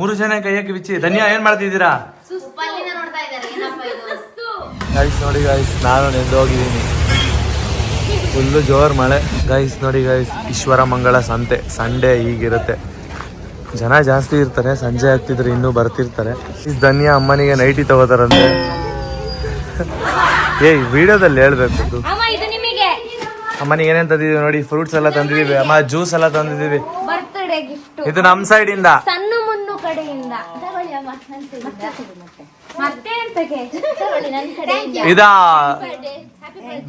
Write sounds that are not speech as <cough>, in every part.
ಮೂರು ಜನ ಕೈಯಕ್ಕೆ ಬಿಚ್ಚಿ. ಧನ್ಯ ಏನ್ ಮಾಡ್ತಿದ್ದೀರಾ? ಗೈಸ್ ನೋಡಿ ಗೈಸ್ ನಾನು ನೆಂದು ಹೋಗಿದ್ದೀನಿ. ಫುಲ್ಲು ಜೋರ್ ಮಳೆ. ಗೈಸ್ ನೋಡಿ ಗೈಸ್ ಈಶ್ವರ ಮಂಗಳ ಸಂತೆ. ಸಂಡೇ ಹೀಗಿರುತ್ತೆ. ಜನ ಜಾಸ್ತಿ ಇರ್ತಾರೆ ಸಂಜೆ ಆಗ್ತಿದ್ರೆ ಇನ್ನೂ ಬರ್ತಿರ್ತಾರೆ. ಧನ್ಯ ಅಮ್ಮನಿಗೆ ನೈಟಿ ತಗೋತಾರಂತೆ. <laughs> ಏಯ್ ವಿಡಿಯೋದಲ್ಲಿ ಹೇಳ್ಬೇಕು ಅಮ್ಮನಿಗೆ ಏನೇನು ತಂದಿದ್ದೀವಿ ನೋಡಿ ಫ್ರೂಟ್ಸ್ ಎಲ್ಲ ತಂದಿದೀವಿ ಅಮ್ಮ ಜ್ಯೂಸ್ ಎಲ್ಲ ತಂದಿದೀವಿ ಗಿಫ್ಟ್ ಇದು ನಮ್ಮ ಸೈಡ್ ಇಂದ ಸಣ್ಣ ಮುನ್ನು ಕಡೆಯಿಂದ ತಗೊಳ್ಳಿ ಅಮ್ಮ ನನ್ ಕೈಯಿಂದ. ಮತ್ತೆ ಎಂತಕ್ಕೆ ಇದ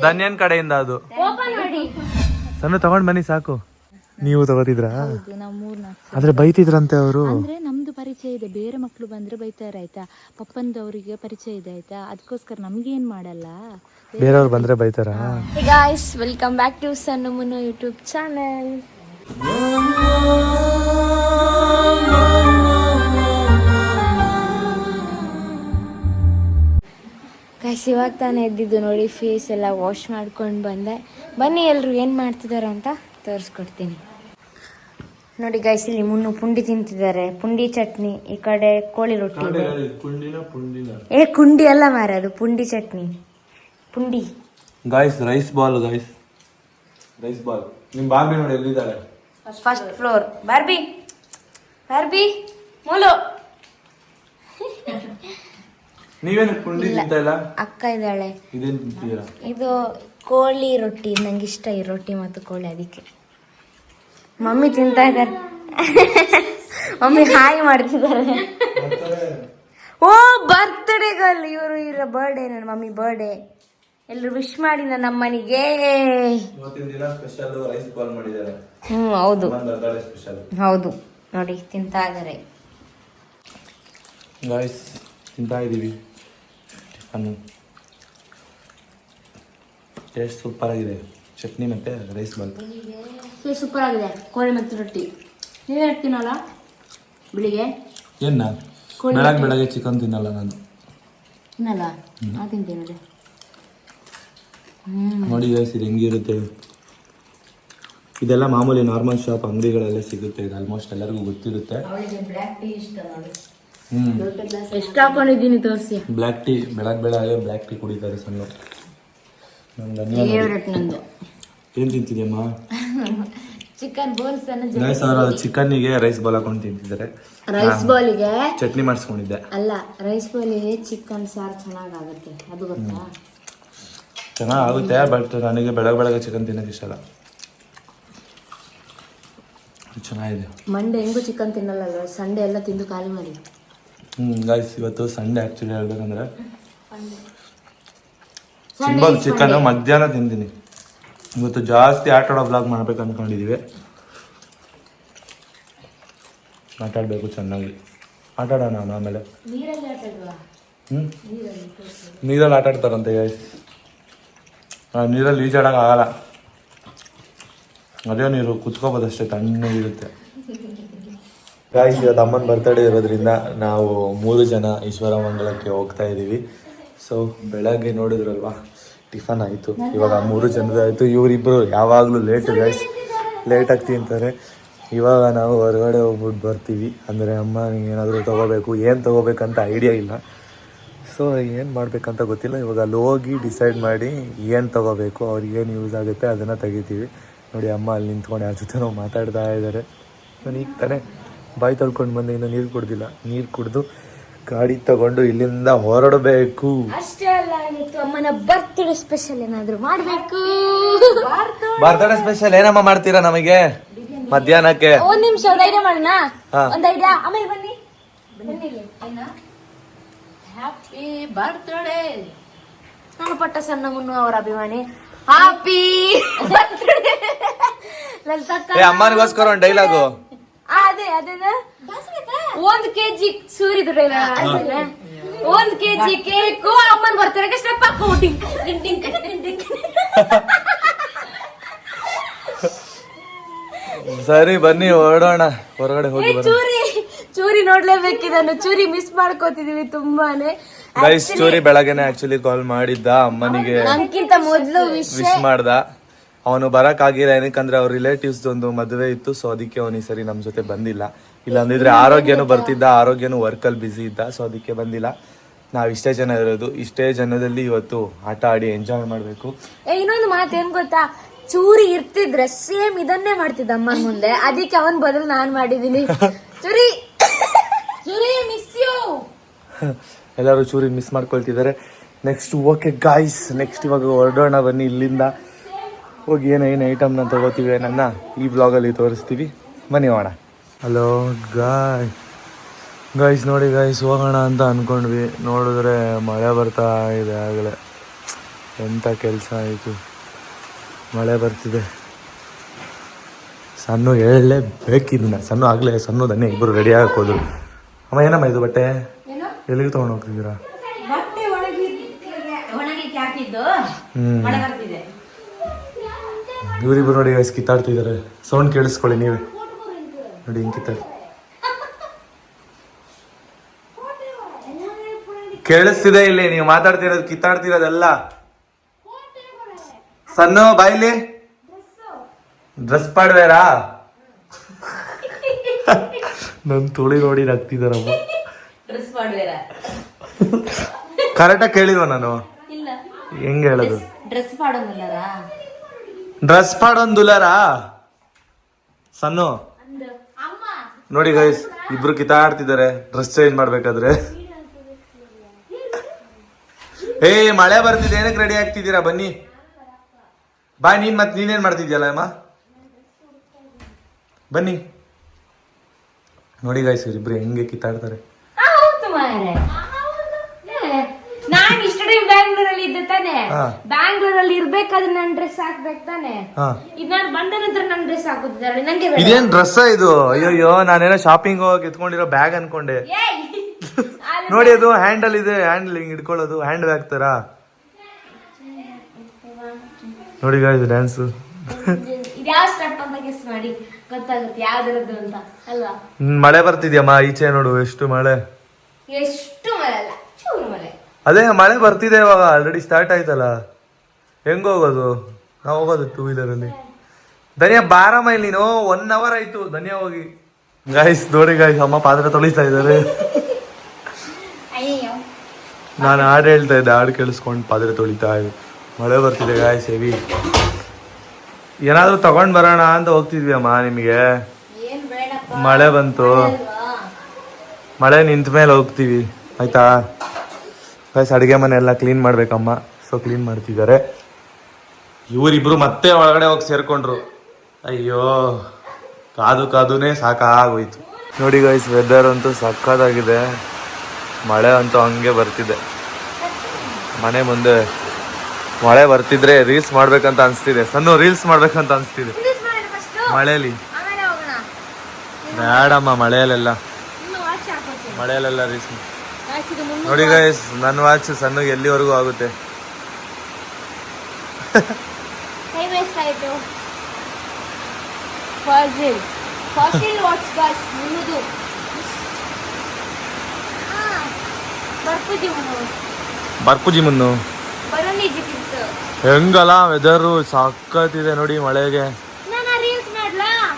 ಧನ್ಯನ್ ಕಡೆಯಿಂದ ಅದು. ಓಪನ್ ಮಾಡಿ. ಸಣ್ಣ ತಗೊಂಡ್ ಬನ್ನಿ ಸಾಕು. ನೀವು ತಗೋತಿದ್ರಾ? ಆದ್ರೆ ಬೈತಿದ್ರಂತೆ ಅವರು. ಅಂದ್ರೆ ನಮ್ದು ಪರಿಚಯ ಇದೆ. ಬೇರೆ ಮಕ್ಕಳು ಬಂದ್ರೆ ಬೈತಾರೆ ಆಯ್ತಾ? ಪಪ್ಪಂದವರಿಗೆ ಪರಿಚಯ ಇದೆ ಆಯ್ತಾ? ಅದಕ್ಕೋಸ್ಕರ ನಮ್ಗೇನ್ ಮಾಡಲ್ಲ? ಬೇರೆಯವ್ರು ಬಂದ್ರೆ ಬೈತಾರ? ಗಾಯ್ಸ್ ವೆಲ್ಕಮ್ ಬ್ಯಾಕ್ ಟು ಸಣ್ಣ ಮುನ್ನು ಯೂಟ್ಯೂಬ್ ಚಾನಲ್ ಗಾಯ್ಸ್ ಇವಾಗ ತಾನೇ ಎದ್ದಿದ್ದು ನೋಡಿ ಫೇಸ್ ಎಲ್ಲ ವಾಶ್ ಮಾಡ್ಕೊಂಡು ಬಂದೆ. ಬನ್ನಿ ಎಲ್ಲರೂ ಏನು ಮಾಡ್ತಿದ್ದಾರೆ ಅಂತ ತೋರಿಸ್ಕೊಡ್ತೀನಿ. ನೋಡಿ ಗೈಸ್ ಇಲ್ಲಿ ಮುನ್ನು ಪುಂಡಿ ತಿಂತಿದ್ದಾರೆ. ಪುಂಡಿ ಚಟ್ನಿ ಈ ಕಡೆ ಕೋಳಿ ರೊಟ್ಟಿ. ಇದೆ ಏ ಕುಂಡಿ ಅಲ್ಲ ಮಾರ ಅದು ಪುಂಡಿ ಚಟ್ನಿ. ಪುಂಡಿ. Guys rice ball guys rice ball ನಿಮ್ಮ ಬಾರ್ಬಿ ನೋಡಿ ಎಲ್ಲಿದ್ದಾರೆ? First floor Barbie. ಬಾರ್ಬಿ ಮೂಲು. ನೀವೇನು ಪುಂಡಿ ತಿಂತಾ ಇಲ್ಲ? ಅಕ್ಕ ಇದ್ದಾಳೆ. ಇದೇನು ತಿಂತೀರಾ? ಇದು ಕೋಳಿ ರೊಟ್ಟಿ ನಂಗೆ ಇಷ್ಟ ಈ ರೊಟ್ಟಿ ಮತ್ತು ಕೋಳಿ ಅದಕ್ಕೆ. ಮಮ್ಮಿ ತಿಂತಾ ಇದ್ದಾರೆ. ಮಮ್ಮಿ ಹಾಯ್ ಮಾಡ್ತಿದ್ದಾರೆ. ಓ ಬರ್ತ್ಡೇ ಗರ್ಲ್ ಇವರು ಇವರ ಬರ್ಡೇ ನನ್ನ ಮಮ್ಮಿ ಬರ್ಡೇ ಎಲ್ಲರೂ ವಿಶ್ ಮಾಡಿ ನನ್ನ ಅಮ್ಮನಿಗೆ. ಹ್ಞೂ ಹೌದು. ಹೌದು. ನೋಡಿ ತಿಂತಾ ಇದ್ದಾರೆ. ತಿಂತಾ ಇದೀವಿ ಟಿಫನ್ನು ಟೇಸ್ಟ್ ಸೂಪರ್ ಆಗಿದೆ ಚಟ್ನಿ ಮತ್ತೆ ರೈಸ್ ಬಂತು ಸೂಪರ್ ಆಗಿದೆ ಕೋಳಿ ಮತ್ತು ರೊಟ್ಟಿ ನೀವೇ ತಿನ್ನಲ್ಲ ಬೆಳಿಗ್ಗೆ ಏನ ನಾನು ಬೆಳಗ್ಗೆ ಬೆಳಗ್ಗೆ ಚಿಕನ್ ತಿನ್ನಲ್ಲ ನಾನು ತಿನ್ನಲ್ಲ ನಾ ತಿಂತೀನಿ ನೋಡಿ ಗೈಸ್ ಇದು ಹೆಂಗಿರುತ್ತೆ ಇದೆಲ್ಲ ಮಾಮೂಲಿ ನಾರ್ಮಲ್ ಶಾಪ್ ಅಂಗಡಿಗಳಲ್ಲೇ ಸಿಗುತ್ತೆ ಇದು ಆಲ್ಮೋಸ್ಟ್ ಎಲ್ಲರಿಗೂ ಗೊತ್ತಿರುತ್ತೆ ಎಷ್ಟು ಹಾಕೊಂಡಿದ್ದೀನಿ ತೋರಿಸಿ. ಬ್ಲ್ಯಾಕ್ ಟೀ ಬೆಳಗ್ಗೆ ಬೆಳಗ್ಗೆ ಬ್ಲ್ಯಾಕ್ ಟೀ ಕುಡಿತಾರೆ ಸಣ್ಣ. ಫೇವ್ರೆಟ್ ನಂದು. ಏನ್ ತಿಂತಿದ್ಯಮ್ಮ? ಚಿಕನ್ ಬೋಲ್ಸ್ ಅವರು ಚಿಕನ್ನಿಗೆ ರೈಸ್ ಬಾಲ್ ಹಾಕೊಂಡು ತಿಂತಿದ್ದಾರೆ. ರೈಸ್ ಬಾಲಿಗೆ ಚಟ್ನಿ ಮಾಡಿಸ್ಕೊಂಡಿದ್ದೆ. ಅಲ್ಲ ರೈಸ್ ಬಾಲಿಗೆ ಚಿಕನ್ ಸಾರು ಚೆನ್ನಾಗಾಗುತ್ತೆ. ಅದು ಗೊತ್ತಾ? ಚೆನ್ನಾಗುತ್ತೆ ಬಟ್ ನನಗೆ ಬೆಳಗ್ಗೆ ಬೆಳಗ್ಗೆ ಚಿಕನ್ ತಿನ್ನೋಕೆ ಇಷ್ಟ ಅಲ್ಲ. ಚೆನ್ನಾಗಿದೆ. ಮಂಡೆ ಹೆಂಗು ಚಿಕನ್ ತಿನ್ನಲ್ಲ ಸಂಡೆ ಎಲ್ಲ ತಿಂದು ಖಾಲಿ ಮಾಡಿ. ಗಾಯ್ಸ್ ಇವತ್ತು ಸಂಡೇ ಆ್ಯಕ್ಚುಲಿ ಹೇಳ್ಬೇಕಂದ್ರೆ ಸಿಂಬಲ್ ಚಿಕನ್ ಮಧ್ಯಾಹ್ನ ತಿಂತೀನಿ. ಇವತ್ತು ಜಾಸ್ತಿ ಆಟ ಆಡೋ ಬ್ಲಾಗ್ ಮಾಡ್ಬೇಕು ಅಂದ್ಕೊಂಡಿದ್ದೀವಿ ಆಟಾಡಬೇಕು ಆಡ್ಬೇಕು ಚೆನ್ನಾಗಿ. ಆಟಾಡೋಣ ನಾವು ಆಮೇಲೆ. ಹ್ಞೂ ನೀರಲ್ಲಿ ಆಟಾಡ್ತಾರಂತೆ ಗಾಯ್ಸ್ ನೀರಲ್ಲಿ ಈಜಾಡೋಕ್ಕಾಗಲ್ಲ ಆಗಲ್ಲ. ಅದೇ ನೀರು ಕುತ್ಕೋಬೋದಷ್ಟೇ ತಣ್ಣಗಿರುತ್ತೆ. <laughs> ಗಾಯ್ಸ್ ಇವತ್ತು ಅಮ್ಮನ ಬರ್ತಡೇ ಇರೋದ್ರಿಂದ ನಾವು ಮೂರು ಜನ ಈಶ್ವರ ಮಂಗಳಕ್ಕೆ ಹೋಗ್ತಾ ಇದ್ದೀವಿ ಸೊ ಬೆಳಗ್ಗೆ ನೋಡಿದ್ರಲ್ವಾ, ಟಿಫನ್ ಆಯಿತು. ಇವಾಗ ಮೂರು ಜನದಾಯಿತು ಇವರಿಬ್ಬರು ಯಾವಾಗಲೂ ಲೇಟ್ ಗಾಯ್ಸ್ ಲೇಟಾಗಿ ತಿಂತಾರೆ. ಇವಾಗ ನಾವು ಹೊರಗಡೆ ಹೋಗ್ಬಿಟ್ಟು ಬರ್ತೀವಿ. ಅಂದರೆ ಅಮ್ಮ ಏನಾದರೂ ತೊಗೋಬೇಕು, ಏನು ತೊಗೋಬೇಕಂತ ಐಡಿಯಾ ಇಲ್ಲ. ಸೊ ಏನು ಮಾಡಬೇಕಂತ ಗೊತ್ತಿಲ್ಲ. ಇವಾಗ ಅಲ್ಲಿ ಹೋಗಿ ಡಿಸೈಡ್ ಮಾಡಿ ಏನು ತೊಗೋಬೇಕು, ಅವ್ರಿಗೆ ಏನು ಯೂಸ್ ಆಗುತ್ತೆ ಅದನ್ನು ತೆಗಿತೀವಿ. ನೋಡಿ ಅಮ್ಮ ಅಲ್ಲಿ ನಿಂತ್ಕೊಂಡು ಯಾರ ಜೊತೆ ನಾವು ಮಾತಾಡ್ತಾ ಇದ್ದಾರೆ ನಾನು ಈಗ ತಾನೇ ಬಾಯಿ ತೊಳ್ಕೊಂಡು ಬಂದು ಇನ್ನೂ ನೀರು ಕುಡ್ದಿಲ್ಲ. ನೀರು ಕುಡಿದು ಗಾಡಿ ತಗೊಂಡು ಇಲ್ಲಿಂದ ಹೊರಡಬೇಕು. ಅಷ್ಟೇ ಅಲ್ಲ ಇವತ್ತು ಅಮ್ಮನ ಬರ್ತ್ಡೇ ಸ್ಪೆಷಲ್ ಏನಾದ್ರು ಮಾಡ್ಬೇಕು. ಬರ್ತಡೇ ಸ್ಪೆಷಲ್ ಏನಮ್ಮ ಮಾಡ್ತೀರಾ ನಮಗೆ? ಮಧ್ಯಾಹ್ನಕ್ಕೆ. ಒಂದ್ ನಿಮಿಷ ಒಂದ್ ಐಡಿಯಾ ಮಾಡೋಣ? ಹಾ. ಒಂದ್ ಐಡಿಯಾ ಆಮೇಲೆ ಬನ್ನಿ. ಬನ್ನಿ ಹ್ಯಾಪಿ ಬರ್ತ್ಡೇ ನಾನು ಪಟ್ಟ ಸಣ್ಣ ಮುನ್ನು ಅವರ ಅಭಿಮಾನಿ. ಹ್ಯಾಪಿ ಏ ಅಮ್ಮನಿಗೋಸ್ಕರ ಒಂದು ಡೈಲಾಗು ಒಂದ್ ಕೆಜಿ ಡೈಲಾಗ್ ಒಂದ್ ಕೆಜಿ ಕೇಕು ಅಮ್ಮನ್ ಬರ್ತಾರೆ ಸ್ಟೆಪ್. ಸರಿ ಬನ್ನಿ ಹೊರಡೋಣ. ಹೊರಗಡೆ ಹೋಗಿ ಚೂರಿ ಚೂರಿ ನೋಡ್ಲೇಬೇಕಿದನ್ನು ಚೂರಿ ಮಿಸ್ ಮಾಡ್ಕೋತಿದೀವಿ ತುಂಬಾನೇ. ಗೈಸ್ ಚೂರಿ ಬೆಳಗ್ಗೆನೆ ಆಕ್ಚುಲಿ ಕಾಲ್ ಮಾಡಿದ್ದ ಅಮ್ಮನಿಗೆ. ನನ್ಕಿಂತ ಮೊದ್ಲು ವಿಶ್ ಮಾಡ್ದ. ಅವನು ಬರಕ್ ಆಗಿಲ್ಲ. ಏನಕ್ಕಂದ್ರೆ ಅವ್ರ ರಿಲೇಟಿವ್ಸ್ ಒಂದು ಮದುವೆ ಇತ್ತು. ಸೊ ಅದಕ್ಕೆ ಅವನು ಈ ಸರಿ ನಮ್ಮ ಜೊತೆ ಬಂದಿಲ್ಲ. ಇಲ್ಲ ಅಂದಿದ್ರೆ ಆರೋಗ್ಯನೂ ಬರ್ತಿದ್ದ ಆರೋಗ್ಯನೂ ವರ್ಕಲ್ಲಿ ಬ್ಯುಸಿ ಇದ್ದ. ಸೊ ಅದಕ್ಕೆ ಬಂದಿಲ್ಲ. ನಾವು ಇಷ್ಟೇ ಜನ ಇರೋದು. ಇಷ್ಟೇ ಜನದಲ್ಲಿ ಇವತ್ತು ಆಟ ಆಡಿ ಎಂಜಾಯ್ ಮಾಡಬೇಕು. ಇನ್ನೊಂದು ಮಾತು ಏನ್ ಗೊತ್ತಾ? ಚೂರಿ ಇರ್ತಿದ್ರೆ ಸೇಮ್ ಇದನ್ನೇ ಮಾಡ್ತಿದ್ದ ಅಮ್ಮನ ಮುಂದೆ. ಅದಕ್ಕೆ ಅವನ್ ಬದಲು ನಾನ್ ಮಾಡಿದೀನಿ. ಚೂರಿ! ಚೂರಿ ಮಿಸ್ ಯು ಎಲ್ಲರೂ ಚೂರಿ ಮಿಸ್ ಮಾಡ್ಕೊಳ್ತಿದ್ದಾರೆ. ನೆಕ್ಸ್ಟ್ ಓಕೆ ಗಾಯ್ಸ್ ನೆಕ್ಸ್ಟ್ ಇವಾಗ ಹೊರಡೋಣ ಬನ್ನಿ ಇಲ್ಲಿಂದ. ಹೋಗಿ ಏನೇನು ಏನು ಐಟಮ್ನ ತೊಗೋತೀವಿ ನನ್ನ ಈ ಬ್ಲಾಗಲ್ಲಿ ತೋರಿಸ್ತೀವಿ. ಮನೆ ಹೋಗೋಣ. ಹಲೋ ಗಾಯ್ ಗಾಯ್ಸ್ ನೋಡಿ ಗಾಯ್ಸ್ ಹೋಗೋಣ ಅಂತ ಅಂದ್ಕೊಂಡ್ವಿ ನೋಡಿದ್ರೆ ಮಳೆ ಬರ್ತಾ ಇದೆ ಆಗಲೇ. ಎಂಥ ಕೆಲಸ ಆಯಿತು? ಮಳೆ ಬರ್ತಿದೆ. ಸಣ್ಣ ಹೇಳಲೇ ಬೇಕಿದ್ನ ಸಣ್ಣ ಆಗಲೇ ಸಣ್ಣ ದನ್ನೆ ಇಬ್ಬರು ರೆಡಿ ಹಾಕೋದು ಅಮ್ಮ ಏನಮ್ಮ ಇದು ಬಟ್ಟೆ? ಎಲ್ಲಿಗೆ ತೊಗೊಂಡು ಹೋಗ್ತಿದ್ದೀರಾ? ಬಟ್ಟೆ ಇವರಿಬ್ರು ನೋಡಿ ಗೈಸ್ ಕಿತ್ತಾಡ್ತಿದ್ದಾರೆ. ಸೌಂಡ್ ಕೇಳಿಸ್ಕೊಳ್ಳಿ ನೀವೇ. ನೋಡಿ ಹಿಂಗೆ ಕಿತ್ತಾಡಿ ಕೇಳಿಸ್ತಿದೆ ಇಲ್ಲಿ ನೀವು ಮಾತಾಡ್ತಿರೋದು ಕಿತ್ತಾಡ್ತಿರೋದೆಲ್ಲ. ಸಣ್ಣ ಬಾಯ್ಲಿ ಡ್ರೆಸ್ ಪಾಡ್ಬೇರಾ ನನ್ ತುಳಿ ನೋಡಿ ನಗ್ತಿದಾರಮ್ಮ. ಕರೆಕ್ಟಾಗಿ ಕೇಳಿದ್ವ ನಾನು? ಹೆಂಗ್ ಹೇಳೋದು? ಡ್ರೆಸ್ ಮಾಡೋದಿಲ್ಲರ ಡ್ರೆಸ್ ಪಾಡೊಂದುಲಾರಾ ಸನ್ನು. ನೋಡಿ ಗೈಸ್ ಇಬ್ರು ಕಿತಾಡ್ತಿದ್ದಾರೆ ಡ್ರೆಸ್ ಚೇಂಜ್ ಮಾಡ್ಬೇಕಾದ್ರೆ. ಏ ಮಳೆ ಬರ್ತಿದೆ. ಏನಕ್ಕೆ ರೆಡಿ ಆಗ್ತಿದ್ದೀರಾ? ಬನ್ನಿ. ಬಾಯ್ ನೀನ್ ಮತ್ತೆ ನೀನೇನ್ ಮಾಡ್ತಿದ್ಯಲ್ಲ ಅಮ್ಮ? ಬನ್ನಿ. ನೋಡಿ ಗಾಯ್ಸ್ ಇಬ್ರು ಹೆಂಗೆ ಕಿತ್ತಾಡ್ತಾರೆ ಹೌದು ಮಾರೆ ನಾನ್ ಇಷ್ಟ ಟೈಮ್ ಬ್ಯಾಂಗ್ಳೂರಲ್ಲಿ ಇದ್ದೆ ತಾನೆ. ಬ್ಯಾಂಗ್ಳೂರಲ್ಲಿ ಇರ್ಬೇಕಾದ್ರೆ ನನ್ ಡ್ರೆಸ್ ಹಾಕ್ಬೇಕು ತಾನೆ. ಇದ್ ನಾನು ಬಂದ ನಂತರ ನನ್ ಡ್ರೆಸ್ ಹಾಕುತ್ತಿದ್ದಾರೆ ನಂಗೆ ಬೇಡ. ಇದೇನ್ ಡ್ರೆಸ್ ಇದು? ಅಯ್ಯೋಯ್ಯೋ ನಾನೇನೋ ಶಾಪಿಂಗ್ ಹೋಗಿ ಎತ್ಕೊಂಡಿರೋ ಬ್ಯಾಗ್ ಅನ್ಕೊಂಡೆ. ಏಯ್! ಅಲ್ಲಿ <laughs> ನೋಡಿ ಅದು ಹ್ಯಾಂಡಲ್ ಇದೆ ಹ್ಯಾಂಡಲ್ ಹಿಂಗ್ ಹಿಡ್ಕೊಳ್ಳೋದು ಹ್ಯಾಂಡ್ ಬ್ಯಾಗ್ ತರ. ನೋಡಿ ಗಾಯ್ಸ್ ಡ್ಯಾನ್ಸ್ ಇದ್ ಯಾವ ಸ್ಟೆಪ್ ಅಂತ ಗೆಸ್ ಮಾಡಿ. ಗೊತ್ತಾಗುತ್ತೆ ಯಾವ್ದಿರೋದು ಅಂತ ಅಲ್ವಾ? ಮಳೆ ಬರ್ತಿದ್ಯಮ್ಮ ಈಚೆ ನೋಡು ಎಷ್ಟು ಮಳೆ. ಎಷ್ಟು ಮಳೆ ಅಲ್ಲ ಚೂರು ಮಳೆ. ಅದೇ ಮಳೆ ಬರ್ತಿದೆ ಇವಾಗ ಆಲ್ರೆಡಿ ಸ್ಟಾರ್ಟ್ ಆಯ್ತಲ್ಲ. ಹೆಂಗ ಹೋಗೋದು? ನಾವು ಹೋಗೋದು ಟೂ ವೀಲರ್ ಅಲ್ಲಿ. ಧನ್ಯ ಬಾರ ಮೈಲ್ ನೀನು? ಒನ್ ಅವರ್ ಆಯ್ತು. ಧನ್ಯ ಹೋಗಿ. ಗಾಯ್ಸ್ ನೋಡಿ ಗಾಯ್ಸ್ ಅಮ್ಮ ಪಾತ್ರ ತೊಳಿತಾ ಇದ್ದಾರೆ. ನಾನು ಹಾಡು ಹೇಳ್ತಾ ಇದ್ದೆ ಹಾಡು ಕೇಳಿಸ್ಕೊಂಡು ಪಾತ್ರೆ ತೊಳಿತಾ ಇದ್ದೆ. ಮಳೆ ಬರ್ತಿದೆ ಗಾಯ್ಸ್ ಹೆವಿ. ಏನಾದ್ರೂ ತಗೊಂಡ್ ಬರೋಣ ಅಂತ ಹೋಗ್ತಿದ್ವಿ ಅಮ್ಮ ನಿಮಗೆ. ಮಳೆ ಬಂತು. ಮಳೆ ನಿಂತ ಮೇಲೆ ಹೋಗ್ತೀವಿ. ಆಯ್ತಾ? ಗೈಸ್ ಅಡುಗೆ ಮನೆ ಎಲ್ಲ ಕ್ಲೀನ್ ಮಾಡ್ಬೇಕಮ್ಮ. ಸೊ ಕ್ಲೀನ್ ಮಾಡ್ತಿದ್ದಾರೆ. ಇವರಿಬ್ರು ಮತ್ತೆ ಒಳಗಡೆ ಹೋಗಿ ಸೇರ್ಕೊಂಡ್ರು. ಅಯ್ಯೋ ಕಾದು ಕಾದುನೇ ಸಾಕಾಗೋಯ್ತು. ನೋಡಿ ಗೈಸ್ ವೆದರ್ ಅಂತೂ ಸಕ್ಕತ್ತಾಗಿದೆ ಮಳೆ ಅಂತೂ ಹಂಗೆ ಬರ್ತಿದೆ. ಮನೆ ಮುಂದೆ ಮಳೆ ಬರ್ತಿದ್ರೆ ರೀಲ್ಸ್ ಮಾಡ್ಬೇಕಂತ ಅನಿಸ್ತಿದೆ. ಸಣ್ಣ ರೀಲ್ಸ್ ಮಾಡ್ಬೇಕಂತ ಅನಿಸ್ತಿದೆ. ಮಳೆಯಲ್ಲಿ ಬೇಡಮ್ಮ ಮಳೆಯಲ್ಲೆಲ್ಲ. ಮಳೆಯಲ್ಲೆಲ್ಲ ರೀಲ್ಸ್ ನೋಡಿ ಗೈಸ್ ನನ್ನ ವಾಚ್ ಸಣ್ಣ ಎಲ್ಲಿವರೆಗೂ ಆಗುತ್ತೆ. ಬರ್ಪುಜಿ ಮುನ್ನು ಹೆಂಗಲ್ಲ ವೆದರು ಸಕ್ಕತ್ತಿದೆ ನೋಡಿ ಮಳೆಗೆ.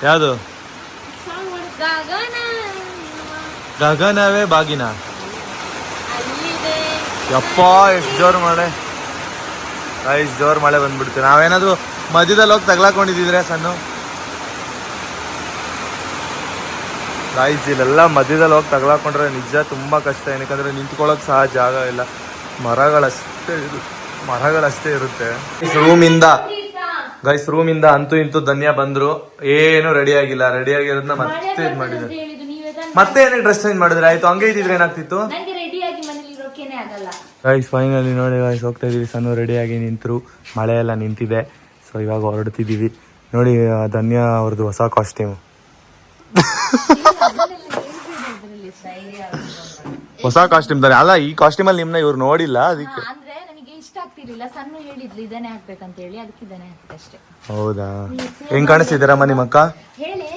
ಯಾವುದು? ಗಗನವೇ ಬಾಗಿನ. ಯಪ್ಪ, ಎಷ್ಟು ಜೋರು ಮಳೆ. ಎಷ್ಟು ಜೋರು ಮಳೆ ಬಂದ್ಬಿಡ್ತು. ನಾವೇನಾದರೂ ಮಧ್ಯದಲ್ಲಿ ಹೋಗಿ ತಗ್ಲಾಕೊಂಡಿದ್ರೆ ಸಣ್ಣ ಗಾಯ್ಸ್ ಇಲ್ಲೆಲ್ಲ ಮಧ್ಯದಲ್ಲಿ ಹೋಗಿ ತಗ್ಲಾಕೊಂಡ್ರೆ ನಿಜ ತುಂಬಾ ಕಷ್ಟ. ಏನಕ್ಕಂದ್ರೆ ನಿಂತ್ಕೊಳ್ಳೋಕೆ ಸಹ ಜಾಗ ಇಲ್ಲ. ಮರಗಳಷ್ಟೇ ಇರು, ಮರಗಳಷ್ಟೇ ಇರುತ್ತೆ. ರೂಮಿಂದ ಗೈಸ್ ರೂಮಿಂದ ಅಂತೂ ಇಂತೂ ಧನ್ಯ ಬಂದ್ರು. ಏನು ರೆಡಿ ಆಗಿಲ್ಲ. ರೆಡಿ ಆಗಿರೋದನ್ನ ಮತ್ತೆ ಇದು ಮಾಡಿದ್ರು ಮತ್ತೆ ಏನಕ್ಕೆ ಡ್ರೆಸ್ ಚೇಂಜ್ ಮಾಡಿದ್ರೆ? ಆಯ್ತು, ಹಂಗೆ ಇದ್ದಿದ್ರೆ ಏನಾಗ್ತಿತ್ತು ನಂಗೆ ರೆಡಿಯಾಗಿ ಮನೇಲಿ ಇರೋಕೇನೆ ಆಗಲ್ಲ ಗೈಸ್ ಫೈನಲಿ ನೋಡಿ ಗೈಸ್ ಹೋಗ್ತಾ ಇದೀವಿ. ಸಣ್ಣ ರೆಡಿಯಾಗಿ ನಿಂತರು. ಮಳೆ ಎಲ್ಲ ನಿಂತಿದೆ. ಸೊ ಇವಾಗ ಹೊರಡ್ತಿದ್ದೀವಿ. ನೋಡಿ ಧನ್ಯಾ ಅವ್ರದ್ದು ಹೊಸ ಕಾಸ್ಟ್ಯೂಮ್ ಹೊಸ ಕಾಸ್ಟ್ಯೂಮ್ ತಾನೆ ಅಲ್ಲ ಈ ಕಾಸ್ಟ್ಯೂಮ್ ಅಲ್ಲಿ ನಿಮ್ನ ಇವ್ರು ನೋಡಿಲ್ಲ ಅದಕ್ಕೆ. ಅಂದ್ರೆ ನನಗೆ ಇಷ್ಟ ಆಗ್ತಿರ್ಲಿಲ್ಲ. ಸಣ್ಣ ಹೇಳಿದ್ಲು ಇದನ್ನೇ ಹಾಕ್ಬೇಕಂತ ಹೇಳಿ. ಅದಕ್ಕೆ ಇದನ್ನೇ ಹಾಕಿದಷ್ಟೇ ಹೌದಾ? ಹೆಂಗ್ ಕಾಣಿಸ್ತಿದ್ದೀರಮ್ಮ ನಿಮ್ಮ ಅಕ್ಕ? ಹೇಳಿ.